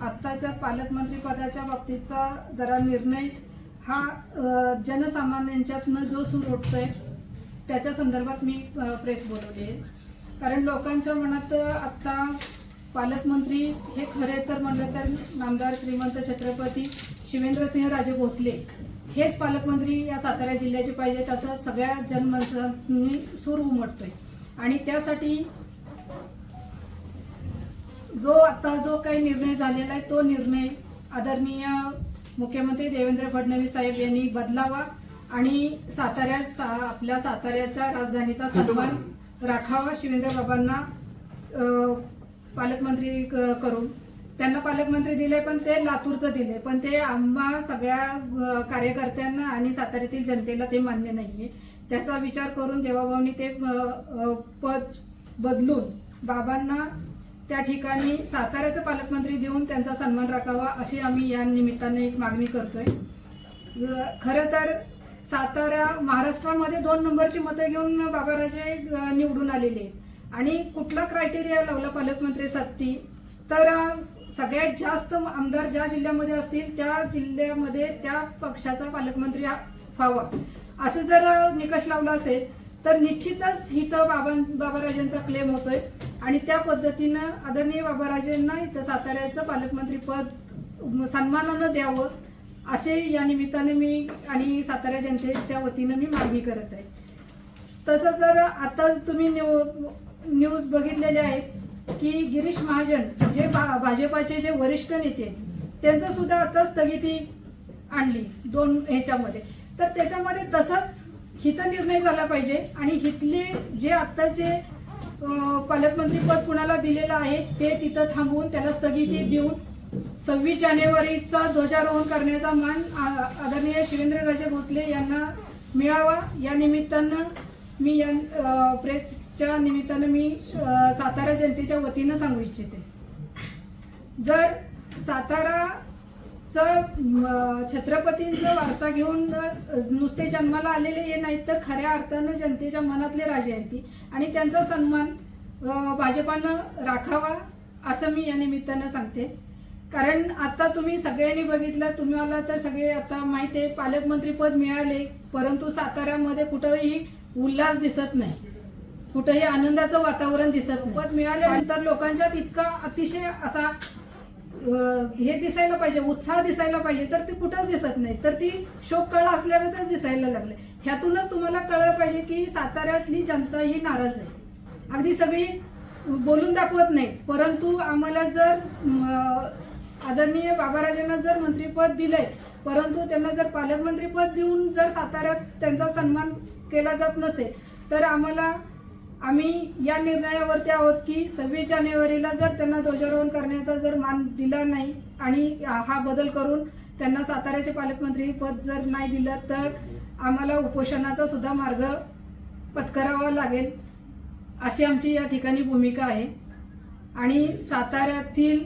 आत्ताच्या पालकमंत्री पदाच्या बाबतीचा जरा निर्णय हा अ, जनसामान्यांच्यातनं जो सूर उठतोय त्याच्या संदर्भात मी प्रेस बोलवली आहे. कारण लोकांच्या मनात आत्ता पालकमंत्री हे खरे तर म्हणलं तर नामदार श्रीमंत छत्रपती शिवेंद्रसिंह राजे भोसले हेच पालकमंत्री या सातारा जिल्ह्याचे पाहिजेत असं सगळ्या जनमनसांनी सूर उमटतोय. आणि त्यासाठी जो आता जो काही निर्णय झालेला आहे तो निर्णय आदरणीय मुख्यमंत्री देवेंद्र फडणवीस साहेब यांनी बदलावा आणि साताऱ्यात सा, आपल्या साताऱ्याच्या राजधानीचा सन्मान राखावा शिवेंद्र बाबांना पालकमंत्री करून. त्यांना पालकमंत्री दिले पण ते लातूरचं दिले पण ते आम्हा सगळ्या कार्यकर्त्यांना आणि साताऱ्यातील जनतेला ते मान्य नाहीये. त्याचा विचार करून देवाभाऊनी ते पद बदलून बाबांना त्या ठिकाणी साताऱ्याचे पालकमंत्री देऊन त्यांचा सन्मान राखावा अशी आम्ही या निमित्ताने एक मागणी करतोय. खरं तर सातारा महाराष्ट्रामध्ये दोन नंबरची मतं घेऊन बाबाराजे निवडून आलेले आणि कुठला क्रायटेरिया लावला पालकमंत्रीसाठी तर सगळ्यात जास्त आमदार ज्या जिल्ह्यामध्ये असतील त्या जिल्ह्यामध्ये त्या पक्षाचा पालकमंत्री व्हावा. असं जर निकष लावला असेल तर निश्चितच हिथं बाबा बाबाराजेंचा क्लेम होतोय. आणि त्या पद्धतीनं आदरणीय बाबाराजेंना इथं साताऱ्याचं पालकमंत्री पद सन्मानानं द्यावं असे या निमित्ताने मी आणि सातारा जनतेच्या वतीनं मी मागणी करत आहे. तसं जर आता तुम्ही न्यू न्यूज बघितलेले आहेत की गिरीश महाजन जे भा- भाजपाचे जे वरिष्ठ नेते त्यांचं सुद्धा आता स्थगिती आणली दोन ह्याच्यामध्ये. तर त्याच्यामध्ये तसाच हित निर्णय झाला पाहिजे आणि हितले जे आत्ताचे अं, पालकमंत्री पद कुणाला दिलेलं आहे ते तिथं थांबवून त्याला स्थगिती देऊन सव्वीस जानेवारीचा ध्वजारोहण करण्याचा मान आदरणीय शिवेंद्रराजे भोसले यांना मिळावा. या निमित्तानं मी या प्रेसच्या निमित्तानं मी सातारा जनतेच्या वतीनं सांगू इच्छिते. जर साताराचं छत्रपतींचा वारसा घेऊन नुसते जन्माला आलेले हे नाहीत तर खऱ्या अर्थानं जनतेच्या मनातले राजे आहेत ती. आणि त्यांचा सन्मान भाजपानं राखावा असं मी या निमित्तानं सांगते. कारण आता तुम्ही सगळ्यांनी बघितलं तुम्हाला तर सगळे आता माहिती आहे पालकमंत्रीपद मिळाले परंतु साताऱ्यामध्ये कुठंही उल्हास दिसत नाही. कुठंही आनंदाचं वातावरण दिसत पद मिळाल्यानंतर लोकांच्यात इतका अतिशय असा हे दिसायला पाहिजे उत्साह दिसायला पाहिजे तर ती कुठंच दिसत नाही. तर ती शोक कळ असल्यागतच दिसायला लागले. ह्यातूनच तुम्हाला कळलं पाहिजे की साताऱ्यातली जनता ही नाराज आहे. अगदी सगळी बोलून दाखवत नाही परंतु आम्हाला जर आदरणीय बाबाराजांना जर मंत्रीपद दिलंय परंतु त्यांना जर पालकमंत्रीपद देऊन जर साताऱ्यात त्यांचा सन्मान केला जात नसेल तर आम्हाला आम्ही या निर्णयावरती आहोत की सव्वीस जानेवारीला जर त्यांना ध्वजारोहण करण्याचा जर मान दिला नाही आणि हा बदल करून त्यांना साताऱ्याचे पालकमंत्री पद जर नाही दिलं तर आम्हाला उपोषणाचा सुद्धा मार्ग पत्करावा लागेल अशी आमची या ठिकाणी भूमिका आहे. आणि साताऱ्यातील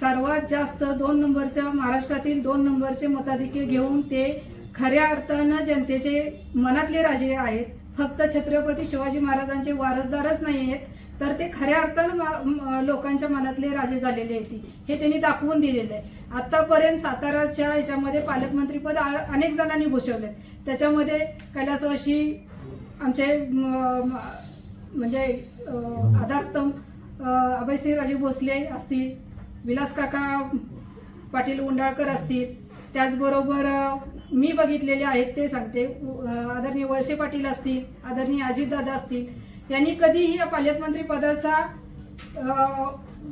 सर्वात जास्त दोन नंबरच्या महाराष्ट्रातील दोन नंबरचे मताधिक्य घेऊन ते खऱ्या अर्थानं जनतेचे मनातले राजे आहेत. फक्त छत्रपती शिवाजी महाराजांचे वारसदारच नाही आहेत तर ते खऱ्या अर्थानं लोकांच्या मनातले राजे झालेले आहेत हे त्यांनी दाखवून दिलेलं आहे. आतापर्यंत साताराच्या याच्यामध्ये पालकमंत्रीपद आ- अनेक जणांनी भूषवले त्याच्यामध्ये कैलासवाशी आमचे म्हणजे आधारस्तंभ अं, अभयसिंहराजे भोसले असतील विलास काका पाटील उंडाळकर असतील त्याचबरोबर मी बघितलेले आहेत ते सांगते. आदरणीय वळसे पाटील असतील आदरणीय अजितदादा असतील यांनी कधीही या पालकमंत्री पदाचा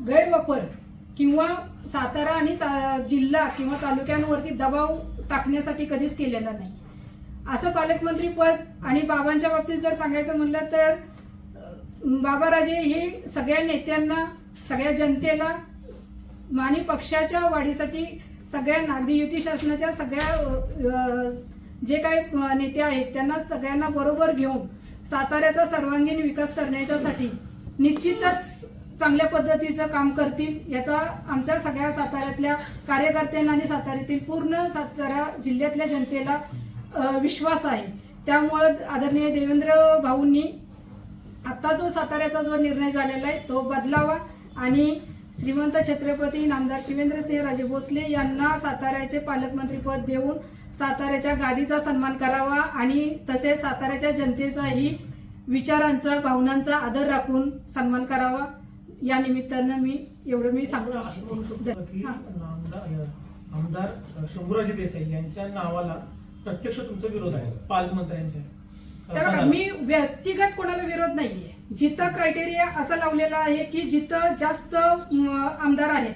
गैरवापर किंवा सातारा आणि ता- जिल्हा किंवा तालुक्यांवरती दबाव टाकण्यासाठी कधीच केलेला नाही. असं पालकमंत्री पद आणि बाबांच्या बाबतीत जर सांगायचं म्हणलं तर बाबाराजे हे सगळ्या नेत्यांना सगळ्या जनतेला आणि पक्षाच्या वाढीसाठी सगळ्या अगदी युती शासनाच्या सगळ्या जे काही नेते आहेत त्यांना सगळ्यांना बरोबर घेऊन साताऱ्याचा सर्वांगीण विकास करण्याच्यासाठी निश्चितच चांगल्या पद्धतीचं काम करतील. याचा आमच्या सगळ्या साताऱ्यातल्या कार्यकर्त्यांना आणि साताऱ्यातील पूर्ण सातारा जिल्ह्यातल्या जनतेला विश्वास आहे. त्यामुळं आदरणीय देवेंद्र भाऊंनी आत्ता जो साताऱ्याचा जो निर्णय झालेला आहे तो बदलावा आणि श्रीमंत छत्रपती नामदार शिवेंद्रसिंह राजे भोसले यांना साताऱ्याचे पालकमंत्रीपद देऊन साताऱ्याच्या गादीचा सन्मान करावा आणि तसेच साताऱ्याच्या जनतेचाही विचारांचा भावनांचा आदर राखून सन्मान करावा. या निमित्तानं मी एवढं मी सांगू आमदार शंभूराजे देसाई यांच्या नावाला प्रत्यक्ष तुमचा विरोध आहे पालकमंत्र्यांच्या. तर बघा, मी व्यक्तिगत कोणाला विरोध नाहीये. जिथं क्रायटेरिया असं लावलेला आहे की जिथं जास्त आमदार आहेत.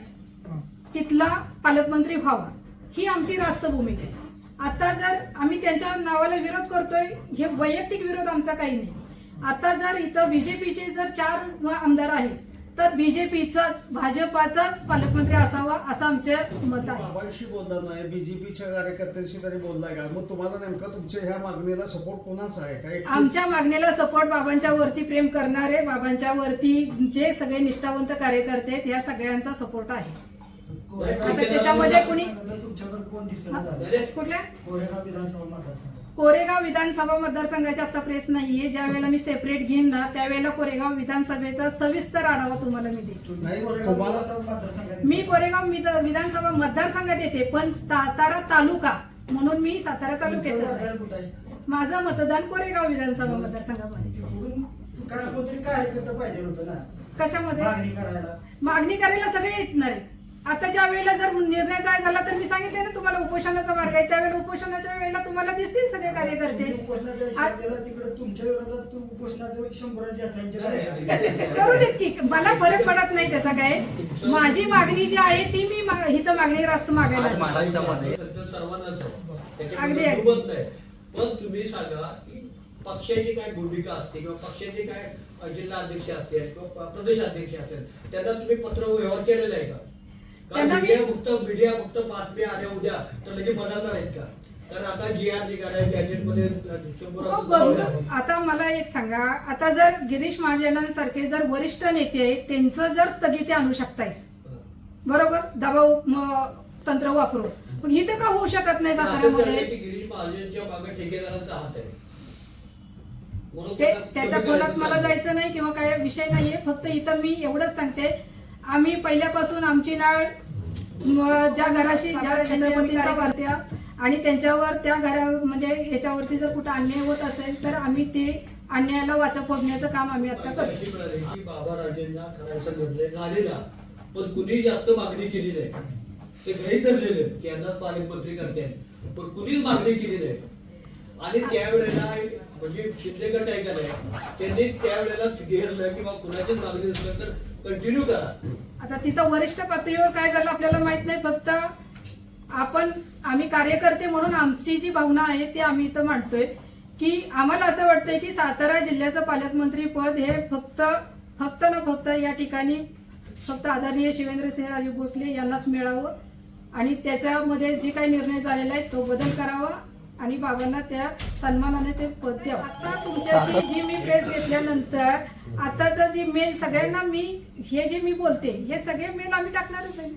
तिथला पालकमंत्री व्हावा. ही आमची रास्त भूमिका आहे. आता जर आम्ही त्यांच्या नावाला विरोध करतोय हे वैयक्तिक विरोध आमचा काही नाही. आता जर इथं बीजेपीचे जर चार आमदार आहेत तर बीजेपीचाच भाजपाचाच पालकमंत्री असावा असं आमचं मत आहे. बाबांशी बोलला नाही बीजेपीच्या कार्यकर्त्यांशी तरी बोललाय का? मग तुम्हाला नेमका तुमच्या ह्या मागणीला सपोर्ट कोणाचा आहे? काय आमच्या मागणीला सपोर्ट बाबांच्या वरती प्रेम करणारे बाबांच्या वरती जे सगळे निष्ठावंत कार्यकर्ते आहेत या सगळ्यांचा सपोर्ट आहे. आता त्याच्यामध्ये कुणी तुमच्याकडे कोण दिसेल? कुठल्या? कोरेगाव विधानसभा मतदारसंघ. कोरेगाव विधानसभा मतदारसंघाची आता प्रेस नाहीये. ज्या वेळेला मी सेपरेट घेईन ना त्यावेळेला कोरेगाव विधानसभेचा सविस्तर आढावा तुम्हाला मी नाही मतदारसंघात मी कोरेगाव विध- विधानसभा मतदारसंघात येते पण सातारा तालुका म्हणून मी सातारा आहे? माझं मतदान कोरेगाव विधानसभा मतदारसंघामध्ये. ना? कशामध्ये? मागणी करायला. सगळे येणार आहेत आता ज्या वेळेला जर निर्णय काय झाला तर मी सांगितले ना तुम्हाला उपोषणाचा मार्ग आहे. त्यावेळेला उपोषणाच्या वेळेला तुम्हाला दिसतील सगळे कार्यकर्ते. करू देत की मला फरक पडत नाही त्याचा काय. माझी मागणी जी आहे ती मी हिथं मागणी रास्त मागायला. अगदी, नाही पण तुम्ही सांगा की पक्षाची काय भूमिका असते किंवा पक्षाचे काय जिल्हा अध्यक्ष असतील किंवा प्रदेश अध्यक्ष असतील त्यांना तुम्ही पत्र व्यवहार केलेला आहे का? त्यांना मी- मीडिया फक्त मीडिया फक्त बातम्या आल्या उद्या तर लगेच बदलणार आहेत का? कारण आता जी आर निघालाय हो, बरोबर आता मला एक सांगा आता जर गिरीश महाजनांसारखे जर वरिष्ठ नेते आहेत त्यांचं जर स्थगिती आणू शकताय बरोबर? दबाव म, तंत्र वापरून. पण इथं का होऊ शकत नाही असं साताऱ्यामध्ये? गिरीश महाजनच्या मागे ठेकेदारांचा हात आहे. म्हणून ते त्याला त्याच्या खोलात मला. जायचं नाही किंवा काय विषय नाहीये फक्त इथं मी एवढंच सांगते आम्ही पहिल्यापासून आमची नाळ ज्या घराशी ज्या छत्रपतींच्या वरत्या आणि त्यांच्यावर त्या घरा म्हणजे याच्यावरती जर कुठं अन्याय होत असेल तर आम्ही ते अन्यायाला वाचा फोडण्याचं काम आम्ही आता करतो. बाबा राजेंना करायचा निर्णय झालेला. पण कुणी जास्त मागणी केली नाही. ते गृहीत धरलेले की यांना पालकमंत्री करते. पण कुणीच मागणी केली नाही. आणि त्यावेळेला म्हणजे शिंदे गट नाही त्यांनी त्यावेळेला घेरलं किंवा कुणाचीच मागणी नसलं तर कंटिन्यू करा. आता तिथं वरिष्ठ पातळीवर काय झालं आपल्याला माहीत नाही फक्त आपण आम्ही कार्यकर्ते म्हणून आमची जी भावना आहे ती आम्ही इथं मांडतोय. की आम्हाला असं वाटतंय की सातारा जिल्ह्याचं पालकमंत्री पद हे फक्त फक्त ना फक्त या ठिकाणी फक्त आदरणीय शिवेंद्रसिंहराजे भोसले यांनाच मिळावं. आणि त्याच्यामध्ये जे काही निर्णय झालेला आहे तो बदल करावा. आणि बाबांना त्या सन्मानाने ते पद द्यावं आता तुमच्याशी जी मी प्रेस घेतल्यानंतर आताचं जी मेल सगळ्यांना मी हे जे मी बोलते हे सगळे मेल आम्ही टाकणारच आहे.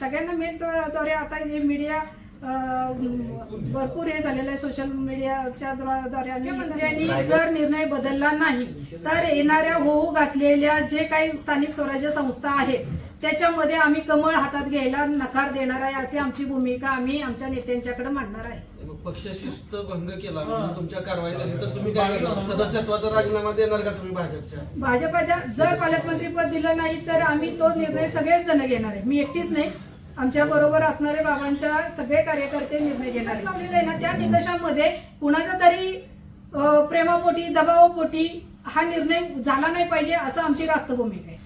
सगळ्यांना मेल द्वारे आता हे मीडिया भरपूर हे झालेलं आहे. सोशल मीडियाच्या द्वा- द्वारे आणि मंत्र्यांनी जर निर्णय बदलला नाही तर येणाऱ्या होऊ घातलेल्या जे काही स्थानिक स्वराज्य संस्था आहेत त्याच्यामध्ये आम्ही कमळ हातात घ्यायला नकार देणार आहे अशी आमची भूमिका आम्ही आमच्या नेत्यांच्याकडे मांडणार आहे. पक्ष शिस्त भंग केला तुमच्या कारवाई झाली तर तुम्ही काय करणार? सदस्यत्वाचा राजीनामा देणार का तुम्ही भाजपच्या? भाजपाच्या जर पालकमंत्री पद दिलं नाही तर आम्ही तो निर्णय सगळेच जण घेणार आहे. मी एकटीच नाही. आमच्या बरोबर असणारे बाबांच्या सगळे कार्यकर्ते निर्णय घेणार आहेत. लावलेलं आहे ना त्या निकषामध्ये कुणाचा तरी प्रेमापोटी दबावापोटी हा निर्णय झाला नाही पाहिजे असं आमची रास्त भूमिका आहे